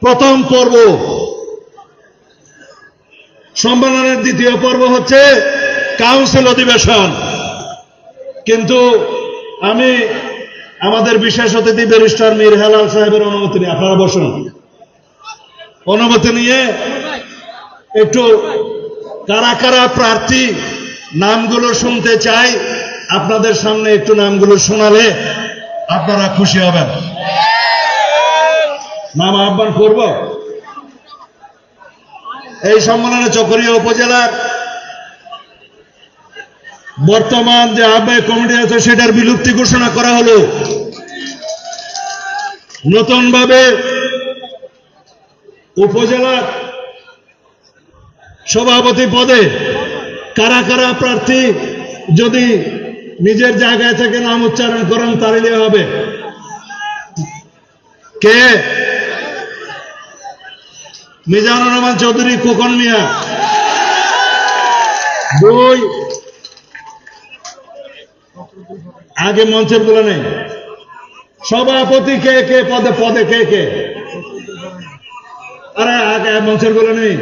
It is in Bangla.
প্রথম পর্ব। সম্মেলনের দ্বিতীয় পর্ব হচ্ছে কাউন্সিল অধিবেশন। কিন্তু আমি আমাদের বিশেষ অতিথি ব্যারিস্টার মীর হেলাল সাহেবের অনুমতি নিয়ে, আপনারা বসুন। অনুমতি নিয়ে একটু কারা কারা প্রার্থী নামগুলো শুনতে চাই, আপনাদের সামনে একটু নামগুলো শোনালে আপনারা খুশি হবেন। নাম আহ্বান করব। এই সম্মেলনে চকরিয়া উপজেলার বর্তমান যে আহ্বায়ক কমিটি আছে, সেটার বিলুপ্তি ঘোষণা করা হলো। নতুনভাবে উপজেলার সভাপতি পদে কারা কারা প্রার্থী যদি নিজের জায়গায় থেকে নাম উচ্চারণ করেন, তাহলে হবে। কে? মিজানুর রহমান চৌধুরী কোকন মিয়া। দুই। আগে মঞ্চেরগুলো নেই। সভাপতি কে কে, পদে পদে কে কে? আরে আগে মঞ্চেরগুলো নেই।